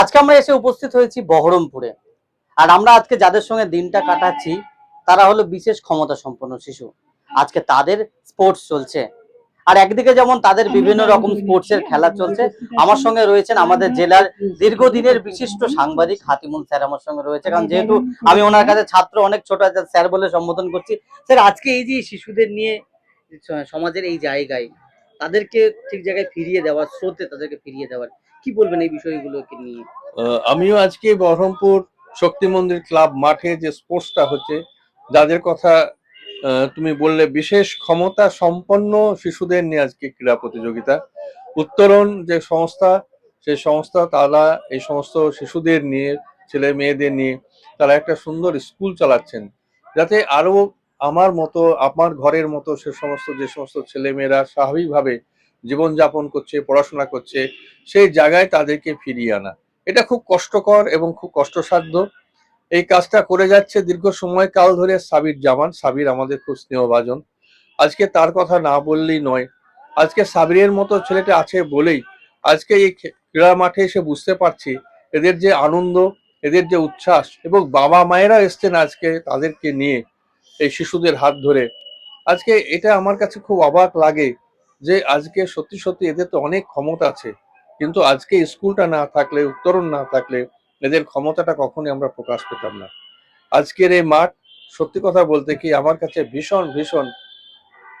আজকে আমরা এসে উপস্থিত হয়েছি বহরমপুরে। আর আমরা আজকে যাদের সঙ্গে দিনটা কাটাচ্ছি, তারা হলো বিশেষ ক্ষমতা সম্পন্ন শিশু। আজকে তাদের স্পোর্টস চলছে। আর একদিকে যেমন তাদের বিভিন্ন রকম স্পোর্টস এর খেলা চলছে, আমার সঙ্গে রয়েছেন আমাদের জেলার দীর্ঘদিনের বিশিষ্ট সাংবাদিক হাতিমুল স্যার আমার সঙ্গে রয়েছে। কারণ যেহেতু আমি ওনার কাছে ছাত্র, অনেক ছোট আছে স্যার বলে সম্বোধন করছি। স্যার, আজকে এই যে শিশুদের নিয়ে সমাজের এই জায়গায়, তাদেরকে ঠিক জায়গায় ফিরিয়ে দেওয়ার স্রোতে তাদেরকে ফিরিয়ে দেওয়ার কি বলবেন এই বিষয়গুলোকে নিয়ে? আমিও আজকে বহরমপুর শক্তি মন্দির ক্লাব মাঠে যে স্পোর্টসটা হচ্ছে, যাদের কথা তুমি বললে, বিশেষ ক্ষমতা সম্পন্ন শিশুদের নিয়ে আজকে ক্রীড়া প্রতিযোগিতা। উত্তরণ যে সংস্থা, সেই সংস্থা তারা, এই সমস্ত শিশুদের নিয়ে, ছেলে মেয়েদের নিয়ে, তারা একটা সুন্দর স্কুল চালাচ্ছেন। যাতে আরও আমার মতো, আমার ঘরের মতো সে সমস্ত, যে সমস্ত ছেলে মেয়েরা স্বাভাবিকভাবে জীবনযাপন করছে, পড়াশোনা করছে, সেই জায়গায় তাদেরকে ফিরিয়ে আনা। এটা খুব কষ্টকর এবং খুব কষ্টসাধ্য। এই কাজটা করে যাচ্ছে দীর্ঘ সময় কাল ধরে সাবির জামান। সাবির আমাদের খুব স্নেহভাজন। আজকে তার কথা না বললেই নয়। আজকে সাবিরের মতো ছেলেটা আছে বলেই আজকে এই ক্রীড়া মাঠে এসে বুঝতে পারছি এদের যে আনন্দ, এদের যে উচ্ছ্বাস এবং বাবা মায়েরা এসছেন আজকে তাদেরকে নিয়ে এই শিশুদের হাত ধরে। আজকে এটা আমার কাছে খুব অবাক লাগে যে আজকে সত্যি সত্যি এদের তো অনেক ক্ষমতা আছে, কিন্তু আজকে স্কুলটা না থাকলে, উত্তরণ না থাকলে এদের ক্ষমতাটা কখনই আমরা প্রকাশ পেতাম না। আজকের এই মাঠ, সত্যি কথা বলতে কি, আমার কাছে ভীষণ ভীষণ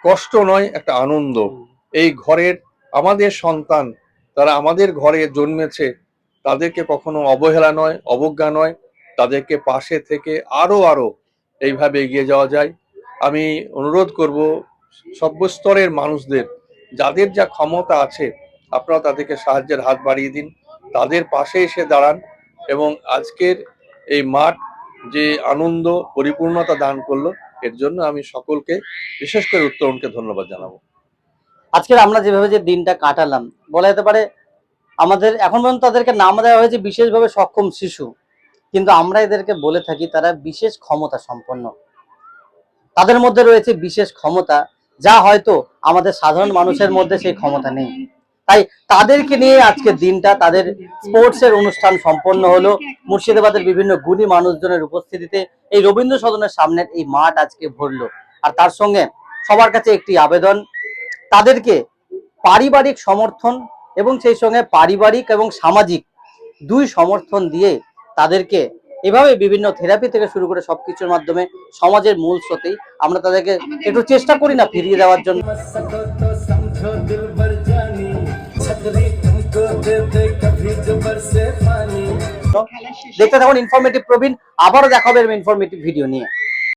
কষ্ট নয়, একটা আনন্দ। এই ঘরের আমাদের সন্তান, তারা আমাদের ঘরে জন্মেছে, তাদেরকে কখনো অবহেলা নয়, অবজ্ঞা নয়, তাদেরকে পাশে থেকে আরও আরও এইভাবে এগিয়ে যাওয়া যায়। আমি অনুরোধ করব, সর্বস্তরের মানুষদের যাদের যা ক্ষমতা আছে, আপনারা তাদেরকে সাহায্যের হাত বাড়িয়ে দিন। তাদের পাশে এসে দাঁড়ান এবং আজকের এই মাঠ যে আনন্দ, পরিপূর্ণতা দান করল, এর জন্য আমি সকলকে বিশেষ করে উত্তরণকে ধন্যবাদ জানাব। আজকের আমরা যেভাবে যে দিনটা কাটালাম, বলা যেতে পারে আমাদের এখন পর্যন্ত তাদেরকে নাম দেওয়া হয়েছে বিশেষভাবে সক্ষম শিশু। কিন্তু আমরা এদেরকে বলে থাকি তারা বিশেষ ক্ষমতা সম্পন্ন। তাদের মধ্যে রয়েছে বিশেষ ক্ষমতা যা হয়তো আমাদের সাধারণ মানুষের মধ্যে সেই ক্ষমতা নেই। তাই তাদেরকে নিয়ে আজকে দিনটা, তাদের স্পোর্টস এর অনুষ্ঠান সম্পন্ন হলো। মুর্শিদাবাদের বিভিন্ন গুণী মানুষজনের উপস্থিতিতে এই রবীন্দ্র সদনের সামনের এই মাঠ আজকে ভরলো। আর তার সঙ্গে সবার কাছে একটি আবেদন, তাদেরকে পারিবারিক সমর্থন এবং সেই সঙ্গে পারিবারিক এবং সামাজিক দুই সমর্থন দিয়ে তাদেরকে এভাবে বিভিন্ন থেরাপি থেকে শুরু করে সবকিছুর মাধ্যমে সমাজের মূল স্রোতেই আমরা তাদেরকে একটু চেষ্টা করি না ফিরিয়ে দেওয়ার জন্য। দেখতে থাকুন ইনফরমেটিভ প্রবীণ আবারও দেখাবে এরকম ইনফরমেটিভ ভিডিও নিয়ে।